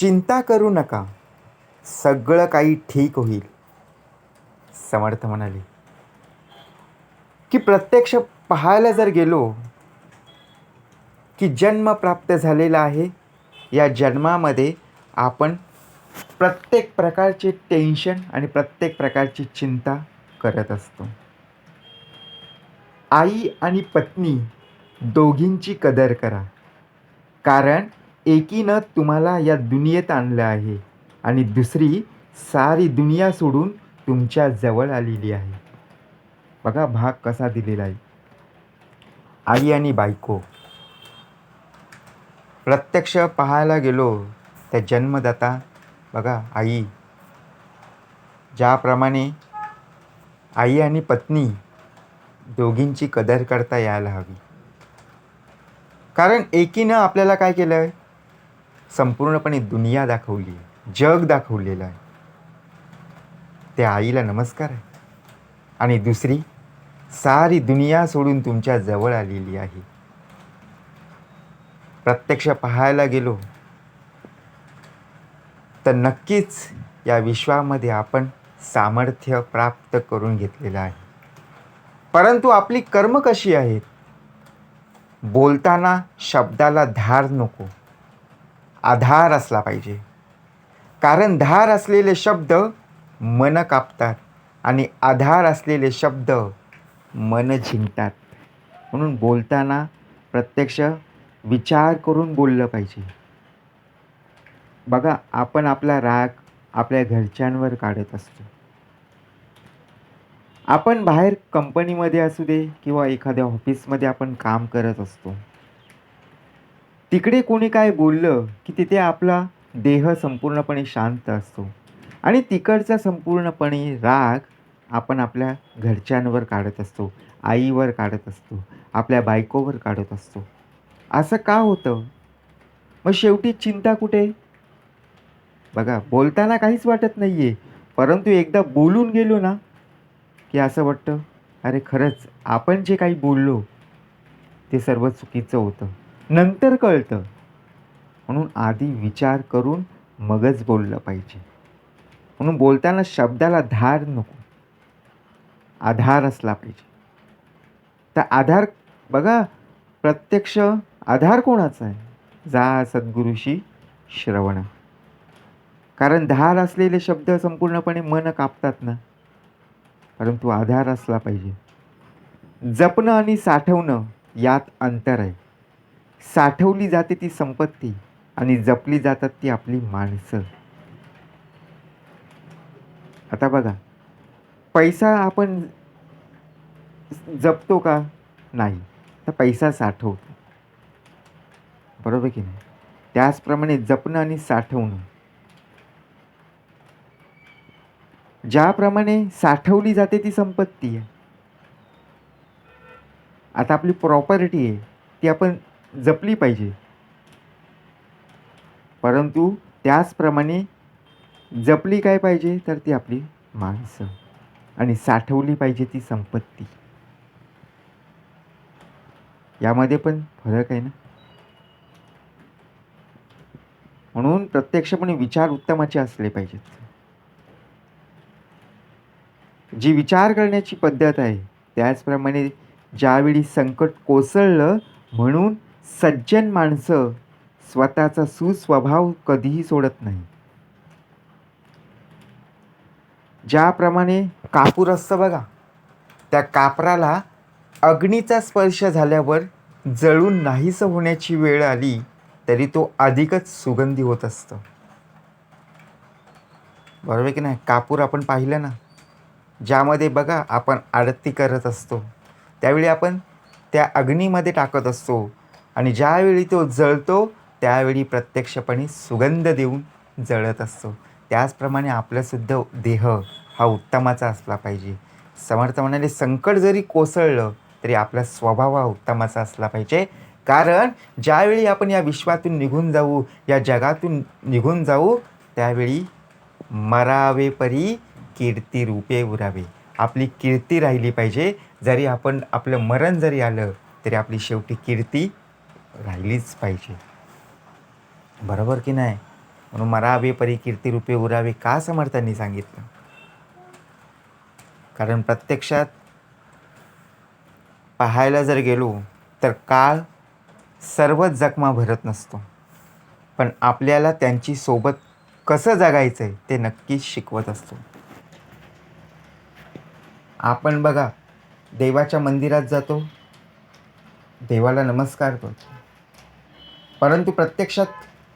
चिंता करू नका. सगळं काही ठीक होईल. समर्थ म्हणाले. की प्रत्यक्ष पाहायला जर गेलो की जन्म प्राप्त झालेला आहे या जन्मामध्ये आपण प्रत्येक प्रकारचे टेन्शन आणि प्रत्येक प्रकारची चिंता करत असतो. आई आणि पत्नी दोघींची कदर करा. कारण एकीनं तुम्हाला या दुनियेत आणलं आहे आणि दुसरी सारी दुनिया सोडून तुमच्या जवळ आलेली आहे. बघा भाग कसा दिलेला आहे. आई आणि बायको. प्रत्यक्ष पाहायला गेलो त्या जन्मदाता बघा आई. ज्याप्रमाणे आई आणि पत्नी दोघींची कदर करता यायला हवी. कारण एकीनं आपल्याला काय केलं आहे संपूर्णपणे दुनिया दाखवली आहे जग दाखवलेलं आहे. त्या आईला नमस्कार आहे. आणि दुसरी सारी दुनिया सोडून तुमच्या जवळ आलेली आहे. प्रत्यक्ष पाहायला गेलो तर नक्कीच या विश्वामध्ये आपण सामर्थ्य प्राप्त करून घेतलेलं आहे. परंतु आपली कर्म कशी आहेत? बोलताना शब्दाला धार नको. आधार असला पाहिजे. कारण धार असलेले शब्द मन कापतात आणि आधार असलेले शब्द मन जिंकतात. म्हणून बोलताना प्रत्यक्ष विचार करून बोललं पाहिजे. बघा आपण आपला राग आपल्या घरच्यांवर काढत असतो. आपण बाहेर कंपनीमध्ये असू दे किंवा एखाद्या ऑफिसमध्ये आपण काम करत असतो. तिकडे कोणी काय बोललं की तिथे आपला देह संपूर्णपणे शांत असतो. आणि तिकडचा संपूर्णपणे राग आपण आपल्या घरच्यांवर काढत असतो आईवर काढत असतो आपल्या बायकोवर काढत असतो. असं का होतं? मग शेवटी चिंता कुठे? बघा बोलताना काहीच वाटत नाही आहे परंतु एकदा बोलून गेलो ना की असं वाटतं अरे खरंच आपण जे काही बोललो ते सर्व चुकीचं होतं. नंतर कळतं. म्हणून आधी विचार करून मगच बोललं पाहिजे. म्हणून बोलताना शब्दाला धार नको. आधार असला पाहिजे. तर आधार बघा प्रत्यक्ष आधार कोणाचा आहे? जा सद्गुरुशी श्रवण. कारण धार असलेले शब्द संपूर्णपणे मन कापतात ना. परंतु आधार असला पाहिजे. जपणं आणि साठवणं यात अंतर आहे. साठवली जाते ती संपत्ती आणि जपली जातात ती आपली माणसं. आता बघा पैसा आपण जपतो का? नाही. तर पैसा साठवतो. बरोबर की नाही? त्याचप्रमाणे जपणं आणि साठवणं. ज्याप्रमाणे साठवली जाते ती संपत्ती आहे. आता आपली प्रॉपर्टी आहे ती आपण जपली पाहिजे. परंतु त्याचप्रमाणे जपली काय पाहिजे? तर ती आपली माणसं. आणि साठवली पाहिजे ती संपत्ती. यामध्ये पण फरक आहे ना? म्हणून प्रत्यक्षपणे विचार उत्तमाचे असले पाहिजेत. जी विचार करण्याची पद्धत आहे त्याचप्रमाणे ज्यावेळी संकट कोसळलं म्हणून सज्जन माणसं स्वतःचा सुस्वभाव कधीही सोडत नाही. ज्याप्रमाणे कापूर असतं बघा त्या कापराला अग्नीचा स्पर्श झाल्यावर जळून नाहीसं होण्याची वेळ आली तरी तो अधिकच सुगंधी होत असतं. बरोबर आहे की नाही? कापूर आपण पाहिलं ना ज्यामध्ये बघा आपण आरती करत असतो. त्यावेळी आपण त्या अग्नीमध्ये टाकत असतो. आणि ज्यावेळी तो जळतो त्यावेळी प्रत्यक्षपणे सुगंध देऊन जळत असतो. त्याचप्रमाणे आपलासुद्धा देह हा उत्तमाचा असला पाहिजे. समर्थ म्हणाले संकट जरी कोसळलं तरी आपला स्वभाव हा उत्तमाचा असला पाहिजे. कारण ज्यावेळी आपण या विश्वातून निघून जाऊ या जगातून निघून जाऊ त्यावेळी मरावे परी कीर्ती रूपे उरावे. आपली कीर्ती राहिली पाहिजे. जरी आपण आपलं मरण जरी आलं तरी आपली शेवटी कीर्ती राहिलीच पाहिजे. बरोबर की नाही? म्हणून मरावे परी कीर्ती रूपे उरावे का समर्थांनी सांगितलं? कारण प्रत्यक्षात पाहायला जर गेलो तर काळ सर्वच जखमा भरत नसतो. पण आपल्याला त्यांची सोबत कसं जगायचं आहे ते नक्कीच शिकवत असतो. आपण बघा देवाच्या मंदिरात जातो देवाला नमस्कार करतो. परंतु प्रत्यक्षात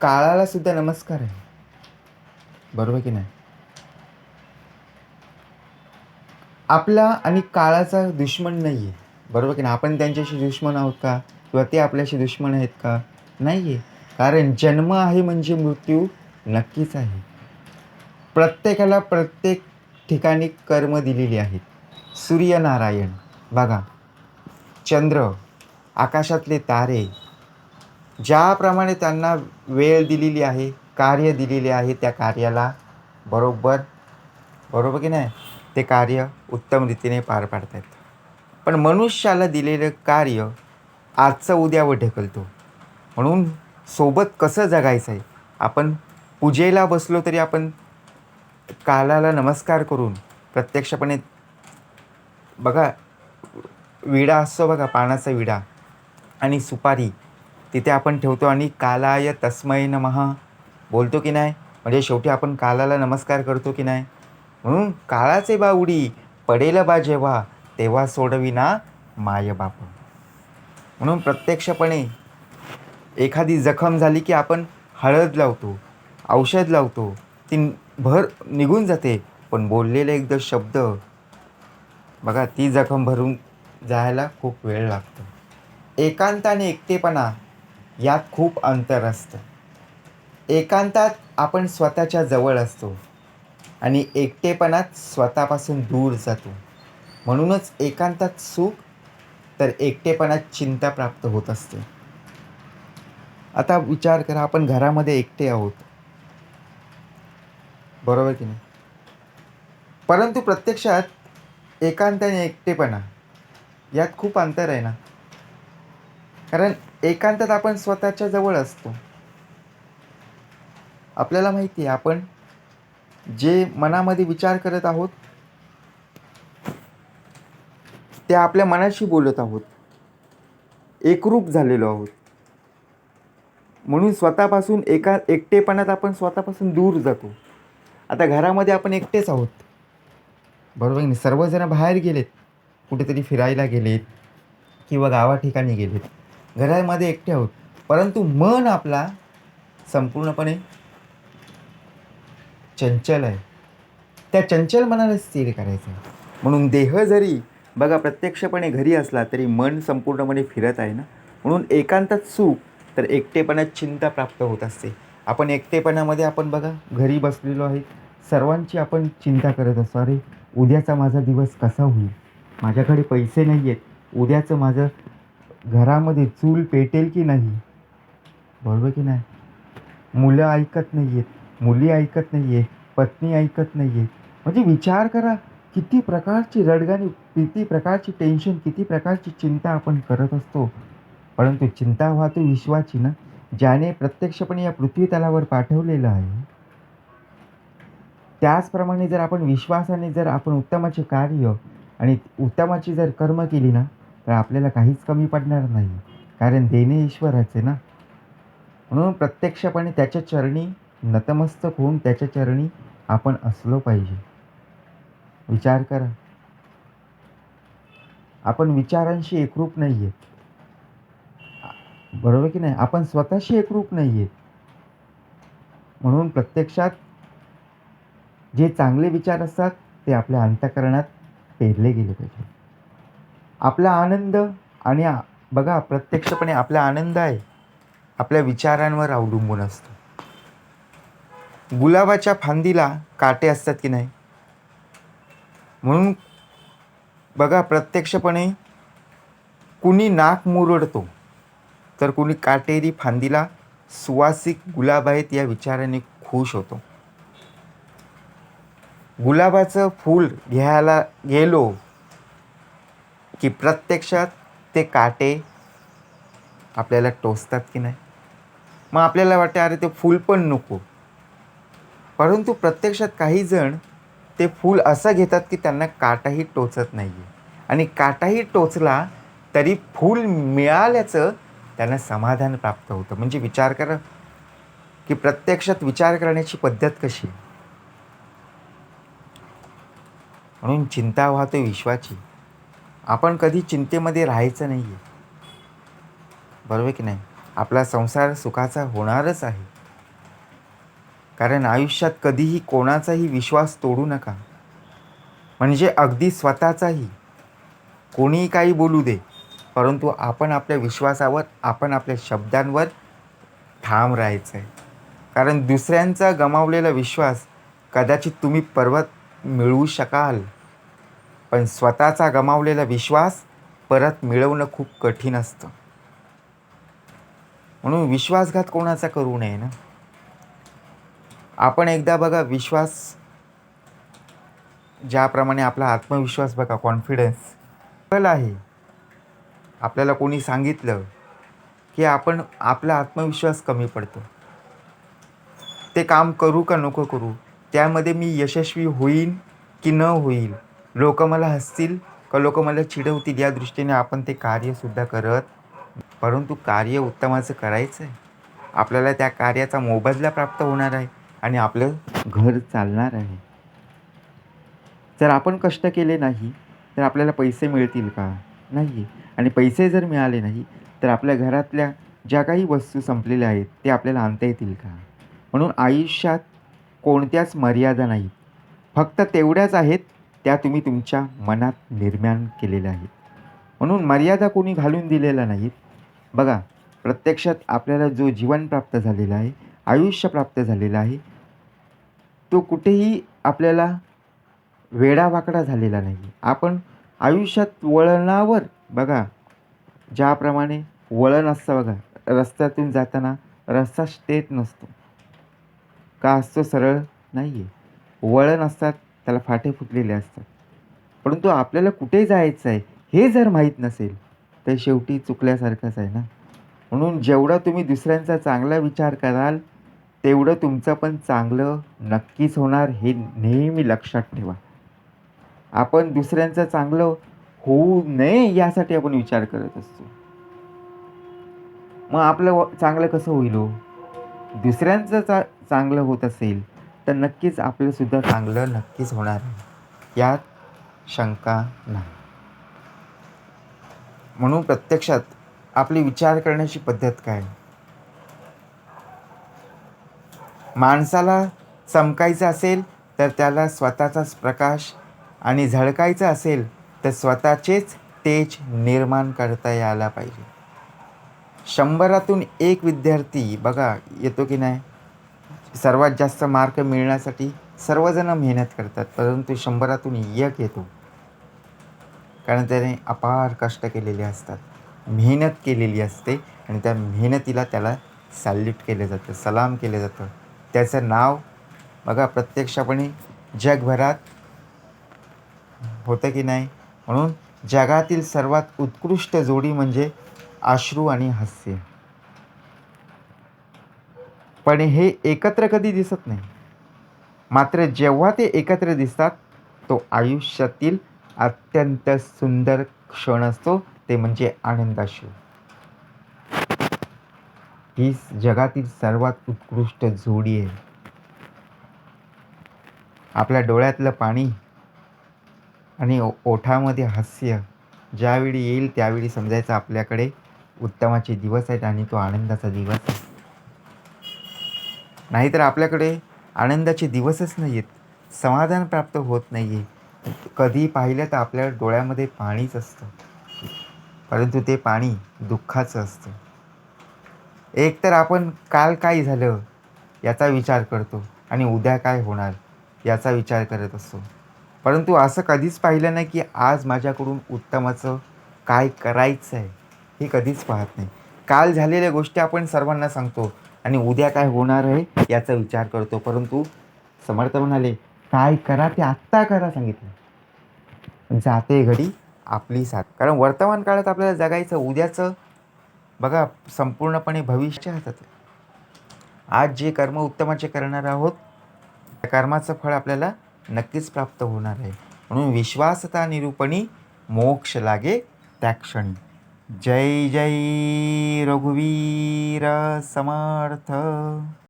काळाला सुद्धा नमस्कार आहे. बरोबर की नाही? आपला आणि काळाचा दुश्मन नाही आहे बरोबर की नाही? आपण त्यांच्याशी दुश्मन आहोत का? किंवा ते आपल्याशी दुश्मन आहेत का? नाही आहे कारण जन्म आहे म्हणजे मृत्यू नक्कीच आहे. प्रत्येकाला प्रत्येक ठिकाणी कर्म दिलेली आहेत. सूर्यनारायण. बघा. चंद्र आकाशातले तारे ज्याप्रमाणे त्यांना वेळ दिलेली आहे कार्य दिलेले आहे त्या कार्याला बरोबर बरोबर की नाही? ते कार्य उत्तम रीतीने पार पाडत आहेत पण मनुष्याला दिलेलं कार्य आजचं उद्यावर ढकलतो. म्हणून सोबत कसं जगायचं आहे आपण पूजेला बसलो तरी आपण कालाला नमस्कार करून प्रत्यक्षपणे बघा विडा असतो बघा पानाचा विडा आणि सुपारी तिथे आपण ठेवतो आणि कालाय तस्मय नमः. बोलतो की नाही? म्हणजे शेवटी आपण कालाला नमस्कार करतो की नाही? म्हणून काळाचे बा उडी पडेल बा जेव्हा तेव्हा सोडविना माय बाप. म्हणून प्रत्यक्षपणे एखादी जखम झाली की आपण हळद लावतो औषध लावतो ती भर निघून जाते. पण बोललेले एकदा शब्द बघा ती जखम भरून जायला खूप वेळ लागतो. एकांताने एकटेपणा यात खूप अंतर असतं. एकांतात आपण स्वतःच्या जवळ असतो आणि एकटेपणात स्वतःपासून दूर जातो. म्हणूनच एकांतात सुख तर एकटेपणात चिंता प्राप्त होत असते. आता विचार करा आपण घरामध्ये एकटे आहोत. बरोबर की नाही? परंतु प्रत्यक्षात एकांत आणि एकटेपणा यात खूप अंतर आहे ना? कारण एकांतात आपण स्वतःच्या जवळ असतो. आपल्याला माहिती आहे आपण जे मनामध्ये विचार करत आहोत ते आपल्या मनाशी बोलत आहोत. एकरूप झालेलो आहोत. म्हणून स्वतःपासून एका एकटेपणात आपण स्वतःपासून दूर जातो. आता घरामध्ये आपण एकटेच आहोत. बरोबर नाही? सर्वजण बाहेर गेलेत. कुठेतरी फिरायला गेलेत किंवा गावा ठिकाणी गेलेत. घरामध्ये एकटे आहोत. परंतु मन आपला संपूर्णपणे चंचल आहे. त्या चंचल मनाला स्थिर करायचं आहे. म्हणून देह जरी बघा प्रत्यक्षपणे घरी असला तरी मन संपूर्णपणे फिरत आहे ना? म्हणून एकांतात सुख तर एकटेपणात चिंता प्राप्त होत असते. आपण एकटेपणामध्ये आपण बघा घरी बसलेलो आहे. सर्वांची आपण चिंता करत असतो. अरे उद्याचा माझा दिवस कसा होईल? माझ्याकडे पैसे नाही आहेत उद्याचं माझं घरामध्ये चूल पेटेल की नाही? बरोबर की नाही? मुलं ऐकत नाही आहेत मुली ऐकत नाही आहे पत्नी ऐकत नाही आहे म्हणजे विचार करा किती प्रकारची रडगाणी किती प्रकारची टेन्शन किती प्रकारची चिंता आपण करत असतो. परंतु चिंता वाहतो विश्वाची ना? ज्याने प्रत्यक्षपणे या पृथ्वी तलावर पाठवलेलं आहे. त्याचप्रमाणे जर आपण विश्वासाने जर आपण उत्तमाचे कार्य आणि उत्तमाची जर कर्म केली ना तर आपल्याला काहीच कमी पडणार नाही. कारण देणे ईश्वराचे ना. म्हणून प्रत्यक्षपणे त्याच्या चरणी नतमस्तक होऊन त्याच्या चरणी आपण असलो पाहिजे. विचार करा. आपण विचारांशी एकरूप नाही आहेत बरोबर की नाही? आपण स्वतःशी एकरूप नाही आहेत म्हणून प्रत्यक्षात जे चांगले विचार असतात ते आपल्या अंतकरणात पेरले गेले पाहिजे. आपला आनंद आणि बघा प्रत्यक्षपणे आपला आनंद आहे आपल्या विचारांवर अवलंबून असतो. गुलाबाच्या फांदीला काटे असतात की नाही? म्हणून बघा प्रत्यक्षपणे कुणी नाक मुरडतो तर कुणी काटेरी फांदीला सुवासिक गुलाब आहेत या विचाराने खुश होतो. गुलाबाचं फूल घ्यायला गेलो की प्रत्यक्षात ते काटे आपल्याला टोचतात की नाही? मग आपल्याला वाटते अरे ते फूल पण नको. परंतु प्रत्यक्षात काही जण ते फूल असं घेतात की त्यांना काटाही टोचत नाही आहे आणि काटाही टोचला तरी फूल मिळाल्याचं त्यांना समाधान प्राप्त होतं. म्हणजे विचार करा की प्रत्यक्षात विचार करण्याची पद्धत कशी आहे? म्हणून चिंता वाहतो विश्वाची. आपण कधी चिंतेमध्ये राहायचं नाही आहे बरोबर की नाही? आपला संसार सुखाचा होणारच आहे. कारण आयुष्यात कधीही कोणाचाही विश्वास तोडू नका. म्हणजे अगदी स्वतःचाही. कोणीही काही बोलू दे. परंतु आपण आपल्या विश्वासावर आपण आपल्या शब्दांवर ठाम राहायचं आहे कारण दुसऱ्यांचा गमावलेला विश्वास कदाचित तुम्ही परत मिळवू शकाल. पण स्वतःचा गमावलेला विश्वास परत मिळवणं खूप कठीण असतं. म्हणून विश्वासघात कोणाचा करू नये ना? आपण एकदा बघा विश्वास ज्याप्रमाणे आपला आत्मविश्वास बघा कॉन्फिडन्स कल आहे. आपल्याला कोणी सांगितलं की आपण आपला आत्मविश्वास कमी पडतो. ते काम करू का नको करू? त्यामध्ये मी यशस्वी होईन की न होईल? लोक मला हसतील का लोक मला चिडवतील या दृष्टीने आपण ते कार्यसुद्धा करत परंतु कार्य उत्तमाचं करायचं आहे आपल्याला त्या कार्याचा मोबदला प्राप्त होणार आहे आणि आपलं घर चालणार आहे. जर आपण कष्ट केले नाही तर आपल्याला पैसे मिळतील का? नाही. आणि पैसे जर मिळाले नाही तर आपल्या घरातल्या ज्या काही वस्तू संपलेल्या आहेत ते आपल्याला आणता येतील का? म्हणून आयुष्यात कोणत्याच मर्यादा नाहीत. फक्त तेवढ्याच आहेत त्या तुम्ही तुमच्या मनात निर्माण केलेल्या आहेत. म्हणून मर्यादा कोणी घालून दिलेल्या नाहीत. बघा प्रत्यक्षात आपल्याला जो जीवन प्राप्त झालेला आहे आयुष्य प्राप्त झालेलं आहे तो कुठेही आपल्याला वेडावाकडा झालेला नाही. आपण आयुष्यात वळणावर बघा ज्याप्रमाणे वळण असतं बघा रस्त्यातून जाताना रस्ता स्टेट नसतो. का असतो? सरळ नाही आहे वळण असतात त्याला फाटे फुटलेले असतात. परंतु आपल्याला कुठे जायचं आहे हे जर माहीत नसेल तर शेवटी चुकल्यासारखंच आहे ना? म्हणून जेवढा तुम्ही दुसऱ्यांचा चांगला विचार कराल तेवढं तुमचं पण चांगलं नक्कीच होणार हे नेहमी लक्षात ठेवा. आपण दुसऱ्यांचं चांगलं होऊ नये यासाठी आपण विचार करत असतो. मग आपलं व- चांगलं कसं होईल हो? दुसऱ्यांचं चा चांगलं होत असेल तर नक्कीच आपलंसुद्धा चांगलं नक्कीच होणार यात शंका नाही. म्हणून प्रत्यक्षात आपली विचार करण्याची पद्धत काय? माणसाला चमकायचं असेल तर त्याला स्वतःचाच प्रकाश आणि झळकायचं असेल तर स्वतःचेच तेज निर्माण करता यायला पाहिजे. शंभरातून एक विद्यार्थी बघा येतो की नाही? सर्वात जास्त मार्क मिळण्यासाठी सर्वजण मेहनत करतात परंतु शंभरातून एक येतो. कारण त्याने अपार कष्ट केलेले असतात. मेहनत केलेली असते आणि त्या मेहनतीला त्याला सॅल्यूट केलं जातं सलाम केलं जातं. त्याचं नाव बघा प्रत्यक्षपणे जगभरात होतं की नाही? म्हणून जगातील सर्वात उत्कृष्ट जोडी म्हणजे आश्रू आणि हास्य. पण हे एकत्र कधी दिसत नाही. मात्र जेव्हा ते एकत्र दिसतात तो आयुष्यातील अत्यंत सुंदर क्षण असतो ते म्हणजे आनंदाशिव ही जगातील सर्वात उत्कृष्ट जोडी आहे. आपल्या डोळ्यातलं पाणी आणि ओठामध्ये हास्य ज्यावेळी येईल त्यावेळी समजायचं आपल्याकडे. उत्तमाचे दिवस आहेत आणि तो आनंदाचा दिवस आहे. नाहीतर आपल्याकडे आनंदाचे दिवसच नाही आहेत समाधान प्राप्त होत नाही आहे कधी पाहिलं तर आपल्या डोळ्यामध्ये पाणीच असतं. परंतु ते पाणी दुःखाचं असतं. एकतर आपण काल काय झालं याचा विचार करतो आणि उद्या काय होणार याचा विचार करत असतो. परंतु असं कधीच पाहिलं नाही की आज माझ्याकडून उत्तमाचं काय करायचं आहे हे कधीच पाहत नाही. काल झालेल्या गोष्टी आपण सर्वांना सांगतो. आणि उद्या काय होणार आहे याचा विचार करतो. परंतु समर्थ म्हणाले काय करा ते आत्ता करा सांगितलं. जाते घडी आपली साथ. कारण वर्तमान काळात आपल्याला जगायचं उद्याचं बघा संपूर्णपणे भविष्य हातात आहे. आज जे कर्म उत्तमाचे करणार आहोत त्या कर्माचं फळ आपल्याला नक्कीच प्राप्त होणार आहे. म्हणून विश्वासता निरूपणी मोक्ष लागे त्या क्षणी. जय जय रघुवीर समर्थ।